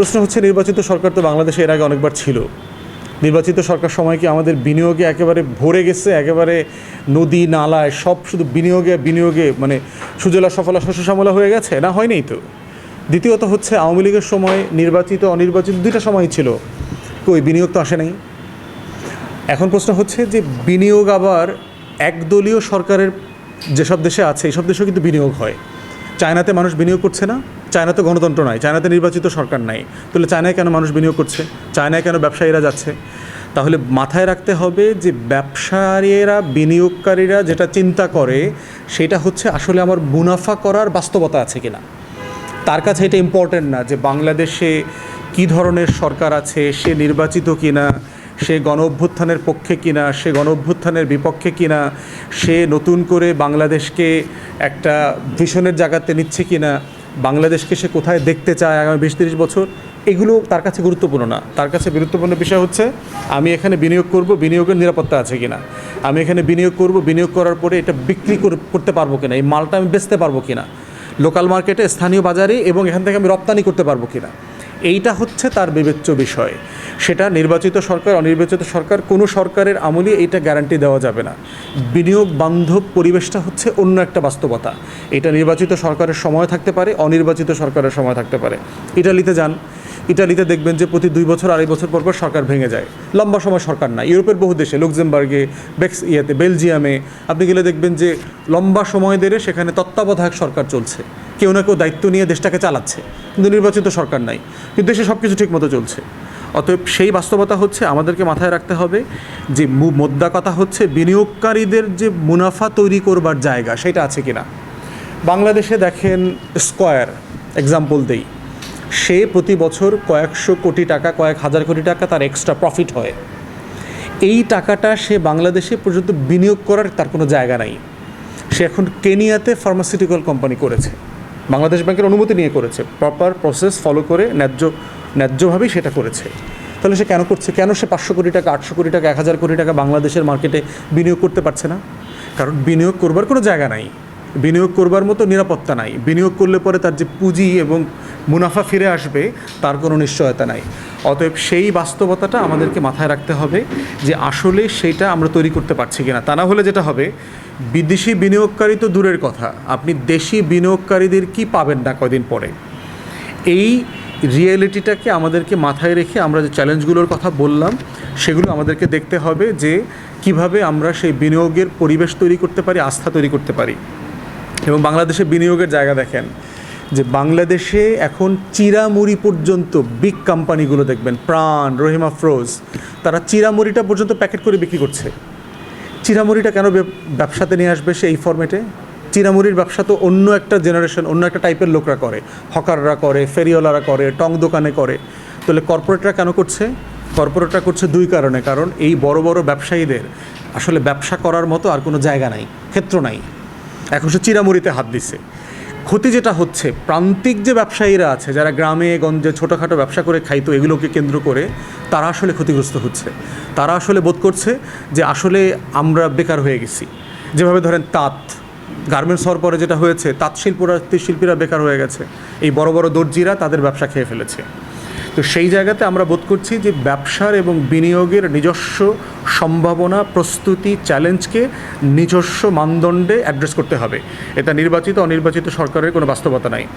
প্রশ্ন হচ্ছে, নির্বাচিত সরকার তো বাংলাদেশে এর আগে অনেকবার ছিল। নির্বাচিত সরকার সময় কি আমাদের বিনিয়োগে একেবারে ভরে গেছে? একেবারে নদী, নালায় সব শুধু বিনিয়োগে বিনিয়োগে মানে সুজলা, সফলা, শস্য শ্যামলা হয়ে গেছে? না, হয়নি তো। দ্বিতীয়ত হচ্ছে, আওয়ামী লীগের সময় নির্বাচিত, অনির্বাচিত দুইটা সময় ছিল। কই, বিনিয়োগ তো আসে নাই। এখন প্রশ্ন হচ্ছে যে, বিনিয়োগ আবার একদলীয় সরকারের যেসব দেশে আছে এইসব দেশেও কিন্তু বিনিয়োগ হয়। চায়নাতে মানুষ বিনিয়োগ করছে না? চায়নাতে গণতন্ত্র নাই চায়নাতে নির্বাচিত সরকার নাই। তাহলে চায়নায় কেন মানুষ বিনিয়োগ করছে? চায়নায় কেন ব্যবসায়ীরা যাচ্ছে? তাহলে মাথায় রাখতে হবে যে ব্যবসায়ীরা, বিনিয়োগকারীরা যেটা চিন্তা করে, সেটা হচ্ছে আসলে আমার মুনাফা করার বাস্তবতা আছে কিনা। তার কাছে এটা ইম্পর্টেন্ট না যে বাংলাদেশে কী ধরনের সরকার আছে, সে নির্বাচিত কিনা সে গণ অভ্যুত্থানের পক্ষে কিনা, সে গণ অভ্যুত্থানের বিপক্ষে কিনা, সে নতুন করে বাংলাদেশকে একটা ভীষণের জায়গাতে নিচ্ছে কিনা, বাংলাদেশকে সে কোথায় দেখতে চায় আগামী বিশ তিরিশ বছর, এগুলো তার কাছে গুরুত্বপূর্ণ না। তার কাছে গুরুত্বপূর্ণ বিষয় হচ্ছে, আমি এখানে বিনিয়োগ করব, বিনিয়োগের নিরাপত্তা আছে কিনা। আমি এখানে বিনিয়োগ করব, বিনিয়োগ করার পরে এটা বিক্রি কর- করতে পারব কিনা, এই মালটা আমি বেচতে পারব কিনা। লোকাল মার্কেটে, স্থানীয় বাজারে এবং এখান থেকে আমি রপ্তানি করতে পারব কিনা। এইটা হচ্ছে তার বিবেচ্য বিষয়। সেটা নির্বাচিত সরকার, অনির্বাচিত সরকার, কোনো সরকারের আমলে এইটা গ্যারান্টি দেওয়া যাবে না। বিনিয়োগ বান্ধব পরিবেশটা হচ্ছে অন্য একটা বাস্তবতা। এটা নির্বাচিত সরকারের সময় থাকতে পারে, অনির্বাচিত সরকারের সময় থাকতে পারে। ইটালিতে যান। ইটালিতে দেখবেন যে প্রতি দুই বছর, আড়াই বছর পর পর সরকার ভেঙে যায়। লম্বা সময় সরকার না ইউরোপের বহু দেশে, লুক্সেমবার্গে, বেক্স ইয়েতে, বেলজিয়ামে, আপনি গেলে দেখবেন যে লম্বা সময় ধরে সেখানে তত্ত্বাবধায়ক সরকার চলছে। কেউ না কেউ দায়িত্ব নিয়ে দেশটাকে চালাচ্ছে। কিন্তু নির্বাচিত সরকার নাই। কিন্তু দেশে সব কিছু ঠিকমতো চলছে। অতএব সেই বাস্তবতা হচ্ছে, আমাদেরকে মাথায় রাখতে হবে যে মোদ্দা কথা হচ্ছে, বিনিয়োগকারীদের যে মুনাফা তৈরি করবার জায়গা, সেটা আছে কিনা? বাংলাদেশে দেখেন স্কয়ার এক্সাম্পল দেই। সে প্রতি বছর কয়েকশো কোটি টাকা, কয়েক হাজার কোটি টাকা তার এক্সট্রা প্রফিট হয়। এই টাকাটা সে বাংলাদেশে পর্যন্ত বিনিয়োগ করার তার কোনো জায়গা নাই। সে এখন কেনিয়াতে ফার্মাসিউটিক্যাল কোম্পানি করেছে। বাংলাদেশ ব্যাংকের অনুমতি নিয়ে করেছে। প্রপার প্রসেস ফলো করে ন্যায্য, ন্যায্যভাবেই সেটা করেছে। তাহলে সে কেন করছে? কেন সে পাঁচশো কোটি টাকা, আটশো কোটি টাকা, এক হাজার কোটি টাকা বাংলাদেশের মার্কেটে বিনিয়োগ করতে পারছে না? কারণ বিনিয়োগ করবার কোনো জায়গা নাই। বিনিয়োগ করবার মতো নিরাপত্তা নাই। বিনিয়োগ করলে পরে তার যে পুঁজি এবং মুনাফা ফিরে আসবে, তার কোনো নিশ্চয়তা নাই। অতএব সেই বাস্তবতাটা আমাদেরকে মাথায় রাখতে হবে যে আসলে সেইটা আমরা তৈরি করতে পারছি কিনা। তা না হলে যেটা হবে, বিদেশি বিনিয়োগকারী তো দূরের কথা, আপনি দেশি বিনিয়োগকারীদের কি পাবেন না কয়দিন পরে? এই রিয়েলিটিটাকে আমাদেরকে মাথায় রেখে আমরা যে চ্যালেঞ্জগুলোর কথা বললাম, সেগুলো আমাদেরকে দেখতে হবে যে কীভাবে আমরা সেই বিনিয়োগের পরিবেশ তৈরি করতে পারি, আস্থা তৈরি করতে পারি। এবং বাংলাদেশে বিনিয়োগের জায়গা দেখেন যে বাংলাদেশে এখন চিরামুড়ি পর্যন্ত বিগ কোম্পানিগুলো দেখবেন, প্রাণ, রহিমা ফ্রোজ তারা চিরামুড়িটা পর্যন্ত প্যাকেট করে বিক্রি করছে। চিরামুড়িটা কেন ব্যবসাতে নিয়ে আসবে সে এই ফর্মেটে চিরামুড়ির ব্যবসা তো অন্য একটা জেনারেশন অন্য একটা টাইপের লোকরা করে। হকাররা করে, ফেরিওয়ালারা করে, টং দোকানে করে। তাহলে কর্পোরেটরা কেন করছে? কর্পোরেটরা করছে দুই কারণে, কারণ এই বড় বড় ব্যবসায়ীদের আসলে ব্যবসা করার মতো আর কোনো জায়গা নাই, ক্ষেত্র নাই। এখন সে চিরামুড়িতে হাত দিছে। ক্ষতি যেটা হচ্ছে, প্রান্তিক যে ব্যবসায়ীরা আছে, যারা গ্রামে, গঞ্জে ছোটোখাটো ব্যবসা করে খাইতো, এগুলোকে কেন্দ্র করে, তারা আসলে ক্ষতিগ্রস্ত হচ্ছে। তারা আসলে বোধ করছে যে আসলে আমরা বেকার হয়ে গেছি। যেভাবে ধরেন তাঁত, গার্মেন্টস হওয়ার পরে যেটা হয়েছে, তাঁত শিল্পরা, শিল্পীরা বেকার হয়ে গেছে। এই বড় বড় দর্জিরা তাদের ব্যবসা খেয়ে ফেলেছে। তো সেই জায়গাতে আমরা বোধ করছি যে ব্যবসার এবং বিনিয়োগের নিজস্ব সম্ভাবনা, প্রস্তুতি, চ্যালেঞ্জকে নিজস্ব মানদণ্ডে অ্যাড্রেস করতে হবে। এটা নির্বাচিত, অনির্বাচিত সরকারের কোনো বাস্তবতা নাই।